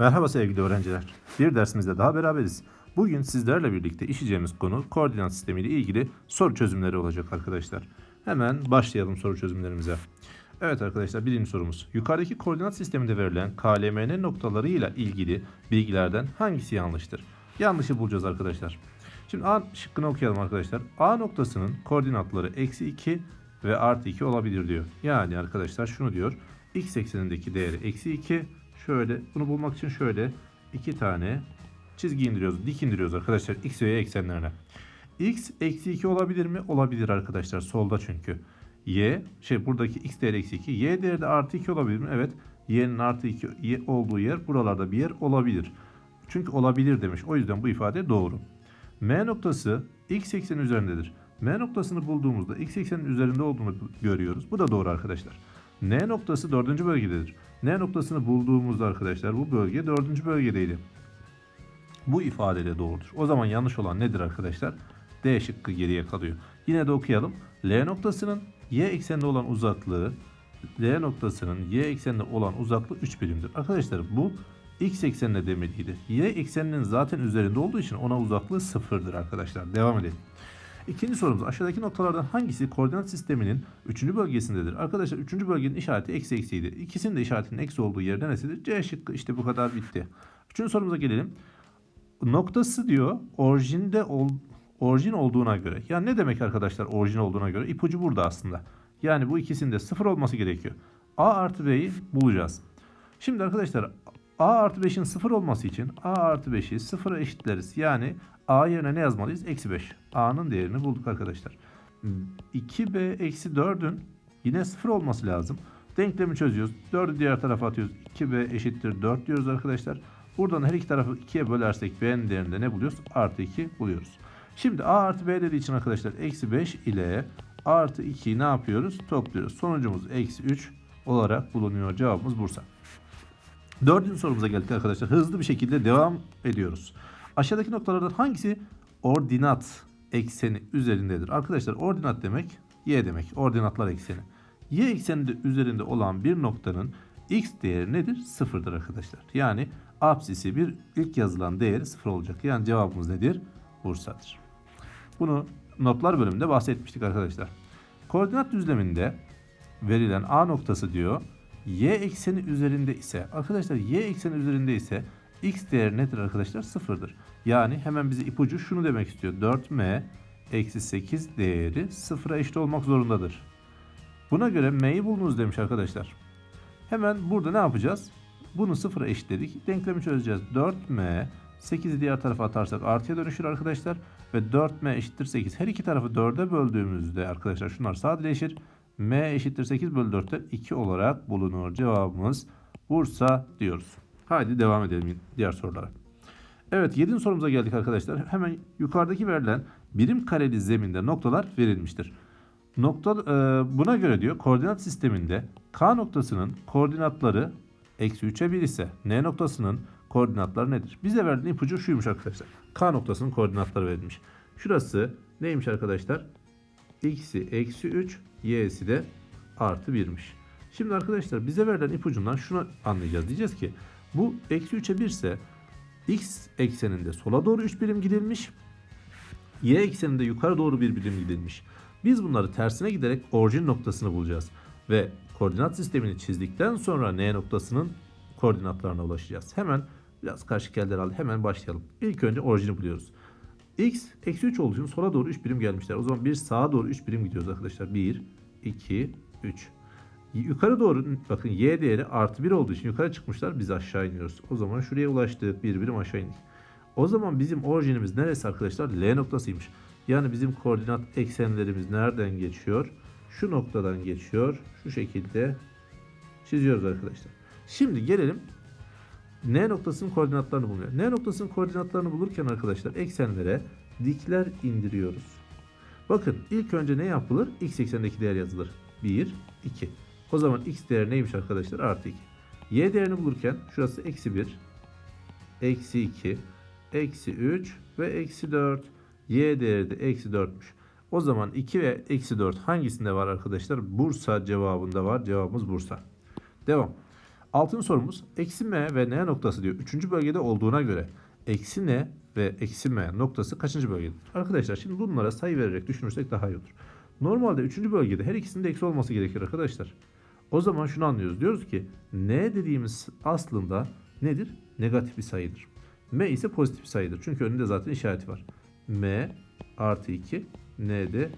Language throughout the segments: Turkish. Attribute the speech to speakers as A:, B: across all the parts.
A: Merhaba sevgili öğrenciler. Bir dersimizde daha beraberiz. Bugün sizlerle birlikte işleyeceğimiz konu koordinat sistemi ile ilgili soru çözümleri olacak arkadaşlar. Hemen başlayalım soru çözümlerimize. Evet arkadaşlar birinci sorumuz. Yukarıdaki koordinat sisteminde verilen KLMN noktalarıyla ilgili bilgilerden hangisi yanlıştır? Yanlışı bulacağız arkadaşlar. Şimdi A şıkkını okuyalım arkadaşlar. A noktasının koordinatları eksi 2 ve artı 2 olabilir diyor. Yani arkadaşlar şunu diyor. X eksenindeki değeri eksi 2. Şöyle bunu bulmak için şöyle iki tane çizgi indiriyoruz. Dik indiriyoruz arkadaşlar. X ve Y eksenlerine. X eksi 2 olabilir mi? Olabilir arkadaşlar. Solda çünkü. Y şey buradaki X değeri eksi 2. Y değeri de artı 2 olabilir mi? Evet. Y'nin artı 2 y olduğu yer buralarda bir yer olabilir. Çünkü olabilir demiş. O yüzden bu ifade doğru. M noktası x ekseni üzerindedir. M noktasını bulduğumuzda x eksenin üzerinde olduğunu görüyoruz. Bu da doğru arkadaşlar. N noktası dördüncü bölgededir. N noktasını bulduğumuzda arkadaşlar bu bölge dördüncü bölgedeydi. Bu ifade de doğrudur. O zaman yanlış olan nedir arkadaşlar? D şıkkı geriye kalıyor. Yine de okuyalım. L noktasının y ekseninde olan uzaklığı L noktasının y ekseninde olan uzaklığı 3 birimdir. Arkadaşlar bu x eksenine demeliydi. Y ekseninin zaten üzerinde olduğu için ona uzaklığı sıfırdır arkadaşlar. Devam edelim. İkinci sorumuz aşağıdaki noktalardan hangisi koordinat sisteminin 3. bölgesindedir? Arkadaşlar 3. bölgenin işareti eksi eksiydi. İkisinin de işaretinin eksi olduğu yer neresidir? C şıkkı işte bu kadar bitti. Üçüncü sorumuza gelelim. Noktası diyor orijinde ol, orijin olduğuna göre. Yani ne demek arkadaşlar orijin olduğuna göre? İpucu burada aslında. Yani bu ikisinde sıfır olması gerekiyor. A artı B'yi bulacağız. Şimdi arkadaşlar A artı 5'in sıfır olması için A artı 5'i sıfıra eşitleriz. Yani A yerine ne yazmalıyız? Eksi 5. A'nın değerini bulduk arkadaşlar. 2B eksi 4'ün yine sıfır olması lazım. Denklemi çözüyoruz. 4'ü diğer tarafa atıyoruz. 2B eşittir 4 diyoruz arkadaşlar. Buradan her iki tarafı 2'ye bölersek B'nin değerinde ne buluyoruz? Artı 2 buluyoruz. Şimdi A artı B dediği için arkadaşlar eksi 5 ile artı 2'yi ne yapıyoruz? Topluyoruz. Sonucumuz eksi 3 olarak bulunuyor. Cevabımız Bursa. Dördüncü sorumuza geldik arkadaşlar. Hızlı bir şekilde devam ediyoruz. Aşağıdaki noktalardan hangisi ordinat ekseni üzerindedir? Arkadaşlar ordinat demek y demek. Ordinatlar ekseni. Y ekseninde üzerinde olan bir noktanın x değeri nedir? Sıfırdır arkadaşlar. Yani apsisi bir ilk yazılan değeri sıfır olacak. Yani cevabımız nedir? Bursa'dır. Bunu notlar bölümünde bahsetmiştik arkadaşlar. Koordinat düzleminde verilen A noktası diyor y ekseni üzerinde ise arkadaşlar y ekseni üzerinde ise x değeri nedir arkadaşlar? Sıfırdır. Yani hemen bize ipucu şunu demek istiyor. 4m eksi 8 değeri sıfıra eşit olmak zorundadır. Buna göre m'yi bulunuz demiş arkadaşlar. Hemen burada ne yapacağız? Bunu sıfıra eşitledik. Denklemi çözeceğiz. 4m 8'i diğer tarafa atarsak artıya dönüşür arkadaşlar. Ve 4m eşittir 8. Her iki tarafı 4'e böldüğümüzde arkadaşlar şunlar sadeleşir. M eşittir 8 bölü 4'ten 2 olarak bulunur. Cevabımız Bursa diyoruz. Haydi devam edelim diğer sorulara. Evet 7. sorumuza geldik arkadaşlar. Hemen yukarıdaki verilen birim kareli zeminde noktalar verilmiştir. Nokta e, buna göre diyor koordinat sisteminde K noktasının koordinatları eksi 3'e 1 ise N noktasının koordinatları nedir? Bize verilen ipucu şuymuş arkadaşlar. K noktasının koordinatları verilmiş. Şurası neymiş arkadaşlar? X'i eksi 3, Y'si de artı 1'miş. Şimdi arkadaşlar bize verilen ipucundan şunu anlayacağız. Diyeceğiz ki bu eksi 3'e 1 ise X ekseninde sola doğru 3 birim gidilmiş. Y ekseninde yukarı doğru bir birim gidilmiş. Biz bunları tersine giderek orijin noktasını bulacağız. Ve koordinat sistemini çizdikten sonra N noktasının koordinatlarına ulaşacağız. Hemen biraz karşı kelleri aldı. Hemen başlayalım. İlk önce orijini buluyoruz. X eksi 3 olduğu için sola doğru 3 birim gelmişler. O zaman bir sağa doğru 3 birim gidiyoruz arkadaşlar. 1, 2, 3. Yukarı doğru bakın y değeri artı 1 olduğu için yukarı çıkmışlar. Biz aşağı iniyoruz. O zaman şuraya ulaştık. Bir birim aşağı indik. O zaman bizim orijinimiz neresi arkadaşlar? L noktasıymış. Yani bizim koordinat eksenlerimiz nereden geçiyor? Şu noktadan geçiyor. Şu şekilde çiziyoruz arkadaşlar. Şimdi gelelim N noktasının koordinatlarını bulmaya. N noktasının koordinatlarını bulurken arkadaşlar eksenlere dikler indiriyoruz. Bakın ilk önce ne yapılır? X eksenindeki değer yazılır. 1, 2. O zaman x değeri neymiş arkadaşlar? Artı 2. Y değerini bulurken şurası eksi 1, eksi 2, eksi 3 ve eksi 4. Y değeri de eksi 4'müş. O zaman 2 ve eksi 4 hangisinde var arkadaşlar? Bursa cevabında var. Cevabımız Bursa. Devam. Altın sorumuz eksi m ve n noktası diyor. Üçüncü bölgede olduğuna göre eksi n ve eksi m noktası kaçıncı bölgededir? Arkadaşlar şimdi bunlara sayı vererek düşünürsek daha iyi olur. Normalde üçüncü bölgede her ikisinin de eksi olması gerekir arkadaşlar. O zaman şunu anlıyoruz. Diyoruz ki n dediğimiz aslında nedir? Negatif bir sayıdır. m ise pozitif bir sayıdır. Çünkü önünde zaten işareti var. m artı 2 n de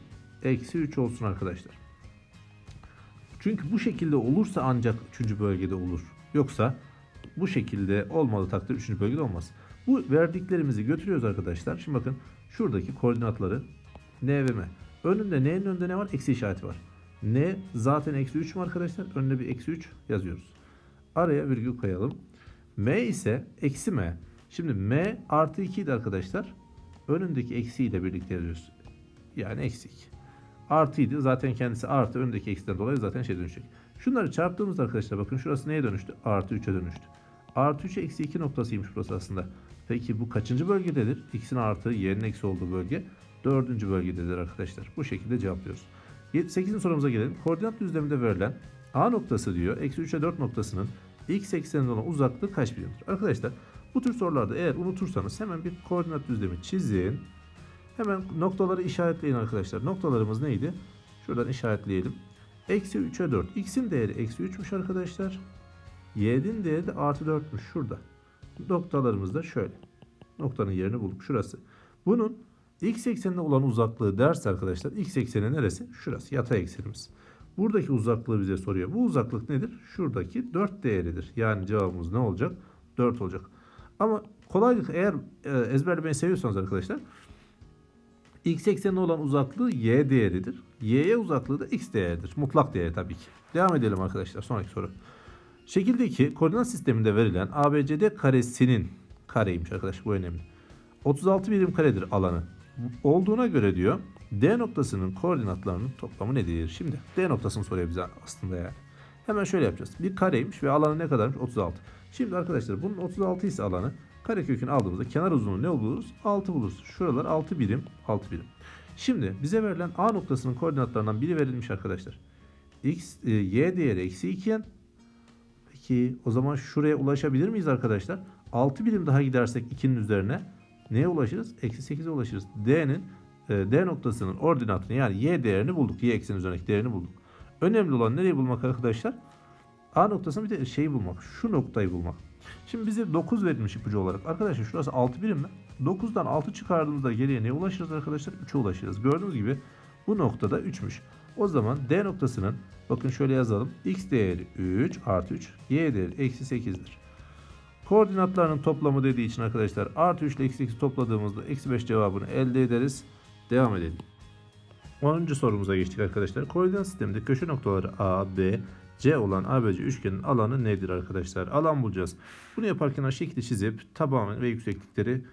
A: eksi 3 olsun arkadaşlar. Çünkü bu şekilde olursa ancak 3. bölgede olur. Yoksa bu şekilde olmadığı takdirde 3. bölgede olmaz. Bu verdiklerimizi götürüyoruz arkadaşlar. Şimdi bakın şuradaki koordinatları n ve m. Önünde n'nin önünde ne var? Eksi işareti var. n zaten eksi 3 mü arkadaşlar? Önüne bir eksi 3 yazıyoruz. Araya virgül koyalım. m ise eksi m. Şimdi m artı 2 idi arkadaşlar. Önündeki eksiyle birlikte yazıyoruz. Yani eksi 2 artıydı. Zaten kendisi artı önündeki eksiden dolayı zaten şey dönüşecek. Şunları çarptığımızda arkadaşlar bakın şurası neye dönüştü? Artı 3'e dönüştü. Artı 3'e eksi 2 noktasıymış burası aslında. Peki bu kaçıncı bölgededir? X'in artı y'nin eksi olduğu bölge. Dördüncü bölgededir arkadaşlar. Bu şekilde cevaplıyoruz. 8. sorumuza gelelim. Koordinat düzleminde verilen A noktası diyor. Eksi 3'e 4 noktasının x ekseninde olan uzaklığı kaç birimdir? Arkadaşlar bu tür sorularda eğer unutursanız hemen bir koordinat düzlemi çizin. Hemen noktaları işaretleyin arkadaşlar. Noktalarımız neydi? Şuradan işaretleyelim. Eksi 3'e 4. X'in değeri eksi 3'müş arkadaşlar. Y'nin değeri de artı 4'müş şurada. Noktalarımız da şöyle. Noktanın yerini bulduk. Şurası. Bunun x eksenine olan uzaklığı derse arkadaşlar x ekseni neresi? Şurası. Yatay eksenimiz. Buradaki uzaklığı bize soruyor. Bu uzaklık nedir? Şuradaki 4 değeridir. Yani cevabımız ne olacak? 4 olacak. Ama kolaylık eğer e, ezberlemeyi seviyorsanız arkadaşlar x eksenine olan uzaklığı y değeridir. y'ye uzaklığı da x değeridir. Mutlak değeri tabii ki. Devam edelim arkadaşlar. Sonraki soru. Şekildeki koordinat sisteminde verilen ABCD karesinin kareymiş arkadaşlar bu önemli. 36 birim karedir alanı. Olduğuna göre diyor D noktasının koordinatlarının toplamı nedir? Şimdi D noktasını soruyor bize aslında yani. Hemen şöyle yapacağız. Bir kareymiş ve alanı ne kadarmış? 36. Şimdi arkadaşlar bunun 36 ise alanı Karekökünü aldığımızda kenar uzunluğu ne buluruz? 6 buluruz. Şuralar 6 birim, 6 birim. Şimdi bize verilen A noktasının koordinatlarından biri verilmiş arkadaşlar. X, e, Y değeri eksi 2 Peki o zaman şuraya ulaşabilir miyiz arkadaşlar? 6 birim daha gidersek 2'nin üzerine neye ulaşırız? Eksi 8'e ulaşırız. D'nin e, D noktasının ordinatını yani Y değerini bulduk. Y eksenin üzerindeki değerini bulduk. Önemli olan nereyi bulmak arkadaşlar? A noktasını bir de şeyi bulmak. Şu noktayı bulmak. Şimdi bize 9 verilmiş ipucu olarak. Arkadaşlar şurası 6 birim mi? 9'dan 6 çıkardığımızda geriye neye ulaşırız arkadaşlar? 3'e ulaşırız. Gördüğünüz gibi bu noktada 3'müş. O zaman D noktasının bakın şöyle yazalım. X değeri 3 artı 3. Y değeri eksi 8'dir. Koordinatlarının toplamı dediği için arkadaşlar artı 3 ile eksi 8 topladığımızda eksi 5 cevabını elde ederiz. Devam edelim. 10. sorumuza geçtik arkadaşlar. Koordinat sisteminde köşe noktaları A, B, C olan ABC üçgenin alanı nedir arkadaşlar? Alan bulacağız. Bunu yaparken şekli çizip taban ve yükseklikleri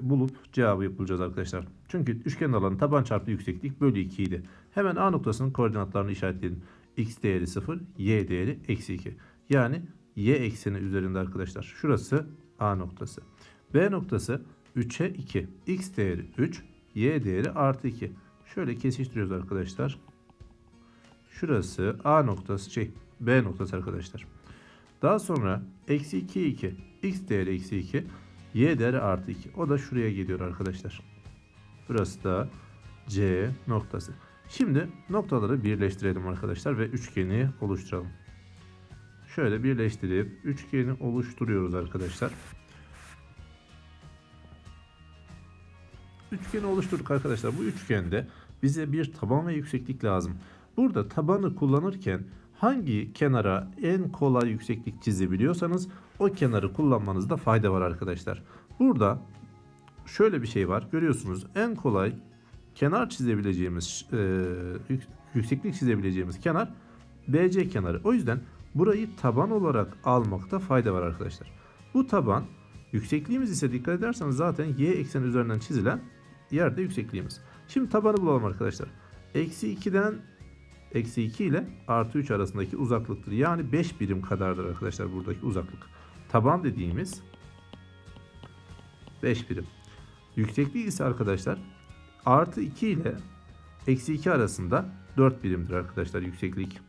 A: bulup cevabı bulacağız arkadaşlar. Çünkü üçgenin alanı taban çarpı yükseklik bölü 2 idi. Hemen A noktasının koordinatlarını işaretleyelim. X değeri 0, Y değeri eksi 2. Yani Y ekseni üzerinde arkadaşlar. Şurası A noktası. B noktası 3'e 2. X değeri 3, Y değeri artı 2. Şöyle kesiştiriyoruz arkadaşlar. Şurası A noktası şey B noktası arkadaşlar. Daha sonra eksi 2 2 x değeri eksi 2 y değeri artı 2. O da şuraya geliyor arkadaşlar. Burası da C noktası. Şimdi noktaları birleştirelim arkadaşlar ve üçgeni oluşturalım. Şöyle birleştirip üçgeni oluşturuyoruz arkadaşlar. Üçgeni oluşturduk arkadaşlar. Bu üçgende bize bir taban ve yükseklik lazım. Burada tabanı kullanırken hangi kenara en kolay yükseklik çizebiliyorsanız o kenarı kullanmanızda fayda var arkadaşlar. Burada şöyle bir şey var. Görüyorsunuz en kolay kenar çizebileceğimiz e, yükseklik çizebileceğimiz kenar BC kenarı. O yüzden burayı taban olarak almakta fayda var arkadaşlar. Bu taban yüksekliğimiz ise dikkat ederseniz zaten y ekseni üzerinden çizilen yerde yüksekliğimiz. Şimdi tabanı bulalım arkadaşlar. Eksi 2'den eksi 2 ile artı 3 arasındaki uzaklıktır. Yani 5 birim kadardır arkadaşlar buradaki uzaklık. Taban dediğimiz 5 birim. Yüksekliği ise arkadaşlar artı 2 ile eksi 2 arasında 4 birimdir arkadaşlar yükseklik.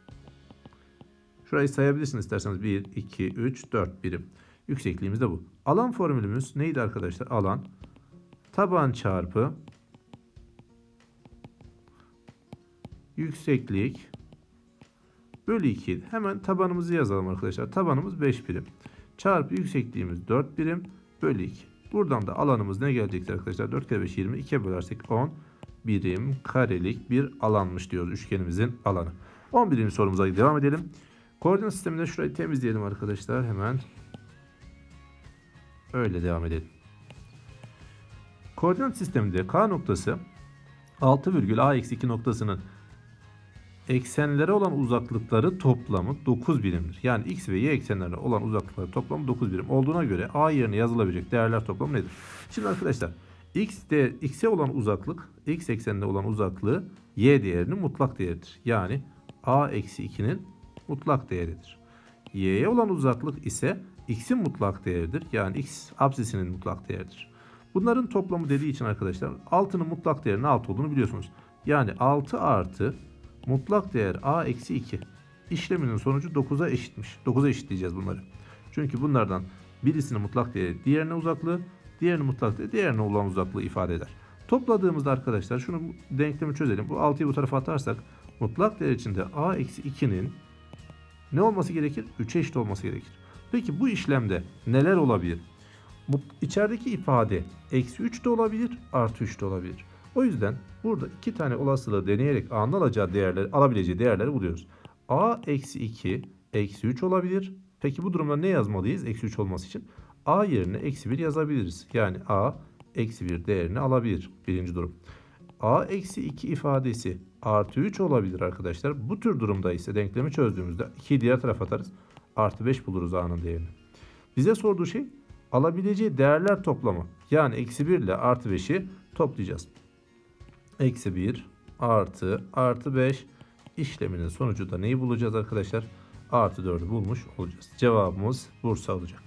A: Şurayı sayabilirsiniz isterseniz 1, 2, 3, 4 birim. Yüksekliğimiz de bu. Alan formülümüz neydi arkadaşlar? Alan taban çarpı yükseklik bölü 2 idi. Hemen tabanımızı yazalım arkadaşlar. Tabanımız 5 birim. Çarpı yüksekliğimiz 4 birim bölü 2. Buradan da alanımız ne gelecektir arkadaşlar? 4 kere 5 20. 2'ye bölersek 10 birim karelik bir alanmış diyoruz üçgenimizin alanı. 11. sorumuza devam edelim. Koordinat sisteminde şurayı temizleyelim arkadaşlar hemen. Öyle devam edelim. Koordinat sisteminde K noktası 6,A-2 noktasının eksenlere olan uzaklıkları toplamı 9 birimdir. Yani x ve y eksenlerine olan uzaklıkları toplamı 9 birim olduğuna göre a yerine yazılabilecek değerler toplamı nedir? Şimdi arkadaşlar x de x'e olan uzaklık x ekseninde olan uzaklığı y değerinin mutlak değeridir. Yani a eksi 2'nin mutlak değeridir. y'ye olan uzaklık ise x'in mutlak değeridir. Yani x apsisinin mutlak değeridir. Bunların toplamı dediği için arkadaşlar 6'nın mutlak değerinin 6 olduğunu biliyorsunuz. Yani 6 artı mutlak değer a eksi 2 işleminin sonucu 9'a eşitmiş. 9'a eşitleyeceğiz bunları. Çünkü bunlardan birisinin mutlak değeri diğerine uzaklığı, diğerinin mutlak değeri diğerine olan uzaklığı ifade eder. Topladığımızda arkadaşlar şunu denklemi çözelim. Bu 6'yı bu tarafa atarsak mutlak değer içinde a eksi 2'nin ne olması gerekir? 3'e eşit olması gerekir. Peki bu işlemde neler olabilir? Bu içerideki ifade eksi 3 de olabilir, artı 3 de olabilir. O yüzden burada iki tane olasılığı deneyerek A'nın alacağı değerleri, alabileceği değerleri buluyoruz. A eksi 2 eksi 3 olabilir. Peki bu durumda ne yazmalıyız eksi 3 olması için? A yerine eksi 1 yazabiliriz. Yani A eksi 1 değerini alabilir. Birinci durum. A eksi 2 ifadesi artı 3 olabilir arkadaşlar. Bu tür durumda ise denklemi çözdüğümüzde 2'yi diğer tarafa atarız. Artı 5 buluruz A'nın değerini. Bize sorduğu şey alabileceği değerler toplamı. Yani eksi 1 ile artı 5'i toplayacağız. Eksi 1 artı artı 5 işleminin sonucu da neyi bulacağız arkadaşlar? Artı 4'ü bulmuş olacağız. Cevabımız Bursa olacak.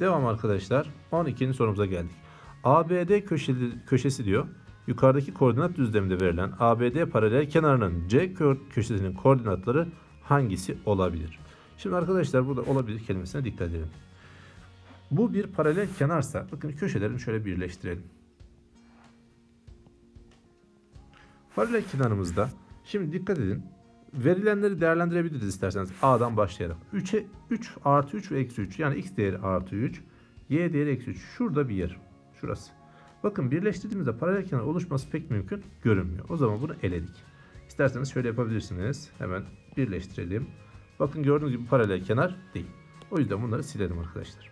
A: Devam arkadaşlar. 12. sorumuza geldik. ABD köşeli, köşesi diyor. Yukarıdaki koordinat düzleminde verilen ABD paralel kenarının C kö- köşesinin koordinatları hangisi olabilir? Şimdi arkadaşlar burada olabilir kelimesine dikkat edelim. Bu bir paralel kenarsa bakın köşelerini şöyle birleştirelim. Paralel kenarımızda şimdi dikkat edin. Verilenleri değerlendirebiliriz isterseniz A'dan başlayarak. 3'e 3 artı 3 ve eksi 3 yani x değeri artı 3 y değeri eksi 3 şurada bir yer. Şurası. Bakın birleştirdiğimizde paralel kenar oluşması pek mümkün görünmüyor. O zaman bunu eledik. İsterseniz şöyle yapabilirsiniz. Hemen birleştirelim. Bakın gördüğünüz gibi paralel kenar değil. O yüzden bunları silelim arkadaşlar.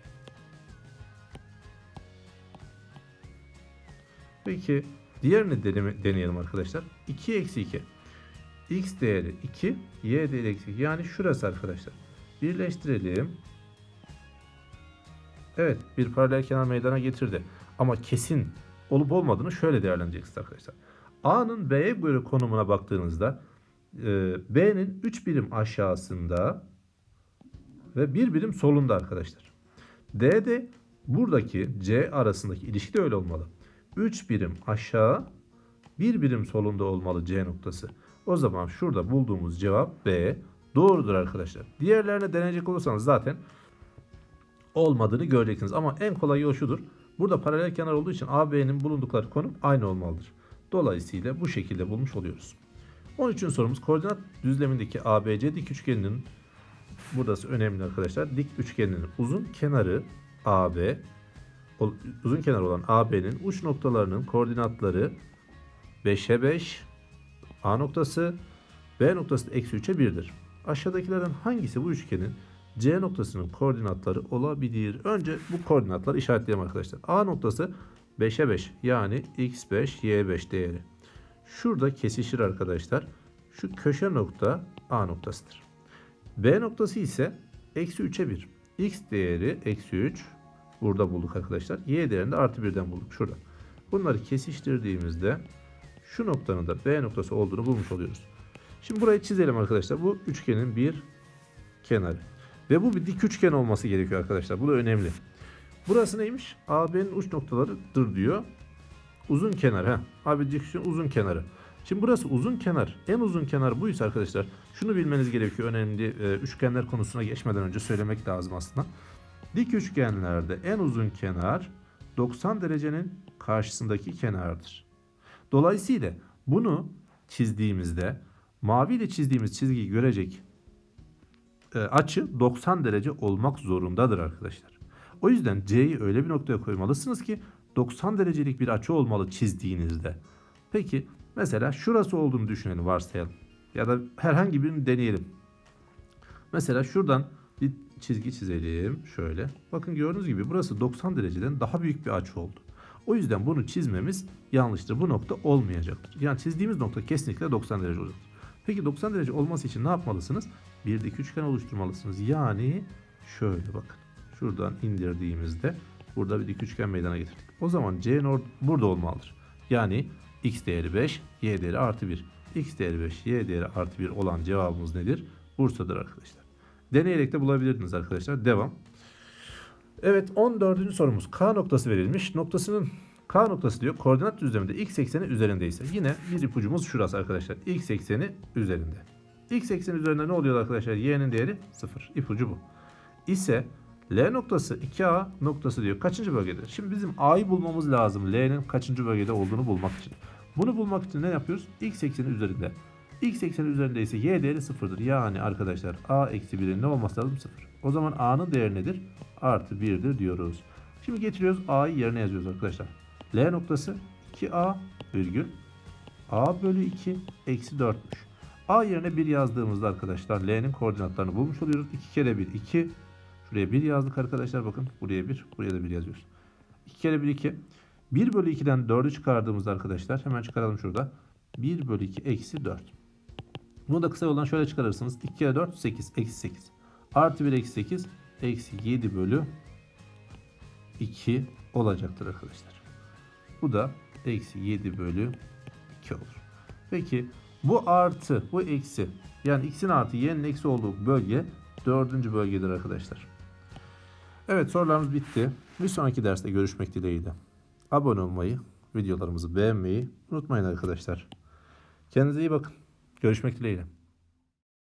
A: Peki diğerini deneyelim arkadaşlar. 2 eksi 2. X değeri 2, Y değeri eksi 2. Yani şurası arkadaşlar. Birleştirelim. Evet bir paralel kenar meydana getirdi. Ama kesin olup olmadığını şöyle değerlendireceksiniz arkadaşlar. A'nın B'ye göre konumuna baktığınızda e, B'nin 3 birim aşağısında ve 1 birim solunda arkadaşlar. D'de buradaki C arasındaki ilişki de öyle olmalı. 3 birim aşağı 1 birim solunda olmalı C noktası. O zaman şurada bulduğumuz cevap B doğrudur arkadaşlar. Diğerlerine deneyecek olursanız zaten olmadığını göreceksiniz. Ama en kolay yol şudur. Burada paralel kenar olduğu için AB'nin bulundukları konum aynı olmalıdır. Dolayısıyla bu şekilde bulmuş oluyoruz. 13. sorumuz koordinat düzlemindeki ABC dik üçgeninin burası önemli arkadaşlar. Dik üçgeninin uzun kenarı AB uzun kenar olan AB'nin uç noktalarının koordinatları 5'e 5 A noktası B noktası da eksi 3'e 1'dir. Aşağıdakilerden hangisi bu üçgenin C noktasının koordinatları olabilir? Önce bu koordinatları işaretleyelim arkadaşlar. A noktası 5'e 5 yani x5 y5 değeri. Şurada kesişir arkadaşlar. Şu köşe nokta A noktasıdır. B noktası ise eksi 3'e 1. X değeri eksi 3. Burada bulduk arkadaşlar. Y değerini de artı 1'den bulduk. Şurada. Bunları kesiştirdiğimizde şu noktanın da B noktası olduğunu bulmuş oluyoruz. Şimdi burayı çizelim arkadaşlar. Bu üçgenin bir kenarı. Ve bu bir dik üçgen olması gerekiyor arkadaşlar. Bu da önemli. Burası neymiş? AB'nin uç noktalarıdır diyor. Uzun kenar. ha. AB dik üçgen uzun kenarı. Şimdi burası uzun kenar. En uzun kenar buysa arkadaşlar şunu bilmeniz gerekiyor. Önemli e, üçgenler konusuna geçmeden önce söylemek lazım aslında. Dik üçgenlerde en uzun kenar 90 derecenin karşısındaki kenardır. Dolayısıyla bunu çizdiğimizde mavi ile çizdiğimiz çizgiyi görecek e, açı 90 derece olmak zorundadır arkadaşlar. O yüzden C'yi öyle bir noktaya koymalısınız ki 90 derecelik bir açı olmalı çizdiğinizde. Peki mesela şurası olduğunu düşünelim varsayalım. Ya da herhangi birini deneyelim. Mesela şuradan bir çizgi çizelim şöyle. Bakın gördüğünüz gibi burası 90 dereceden daha büyük bir açı oldu. O yüzden bunu çizmemiz yanlıştır. Bu nokta olmayacaktır. Yani çizdiğimiz nokta kesinlikle 90 derece olacaktır. Peki 90 derece olması için ne yapmalısınız? Bir dik üçgen oluşturmalısınız. Yani şöyle bakın. Şuradan indirdiğimizde burada bir dik üçgen meydana getirdik. O zaman C'nin or- burada olmalıdır. Yani x değeri 5, y değeri artı 1. x değeri 5, y değeri artı 1 olan cevabımız nedir? Bursa'dır arkadaşlar. Deneyerek de bulabilirdiniz arkadaşlar. Devam. Evet 14. sorumuz. K noktası verilmiş. Noktasının K noktası diyor koordinat düzleminde x ekseni üzerindeyse yine bir ipucumuz şurası arkadaşlar. X ekseni üzerinde. X ekseni üzerinde ne oluyor arkadaşlar? Y'nin değeri 0. İpucu bu. İse L noktası 2A noktası diyor. Kaçıncı bölgede? Şimdi bizim A'yı bulmamız lazım. L'nin kaçıncı bölgede olduğunu bulmak için. Bunu bulmak için ne yapıyoruz? X ekseni üzerinde. X ekseni üzerinde ise Y değeri sıfırdır. Yani arkadaşlar A eksi 1'in ne olması lazım? Sıfır. O zaman A'nın değeri nedir? Artı 1'dir diyoruz. Şimdi getiriyoruz A'yı yerine yazıyoruz arkadaşlar. L noktası 2A virgül A bölü 2 eksi 4'müş. A yerine 1 yazdığımızda arkadaşlar L'nin koordinatlarını bulmuş oluyoruz. 2 kere 1 2. Şuraya 1 yazdık arkadaşlar bakın. Buraya 1 buraya da 1 yazıyoruz. 2 kere 1 2. 1 bölü 2'den 4'ü çıkardığımızda arkadaşlar hemen çıkaralım şurada. 1 bölü 2 eksi 4. Bunu da kısa yoldan şöyle çıkarırsınız. 2 kere 4 8 eksi 8. Artı 1 eksi 8 eksi 7 bölü 2 olacaktır arkadaşlar. Bu da eksi 7 bölü 2 olur. Peki bu artı bu eksi yani x'in artı y'nin eksi olduğu bölge dördüncü bölgedir arkadaşlar. Evet sorularımız bitti. Bir sonraki derste görüşmek dileğiyle. Abone olmayı, videolarımızı beğenmeyi unutmayın arkadaşlar. Kendinize iyi bakın. Görüşmek dileğiyle.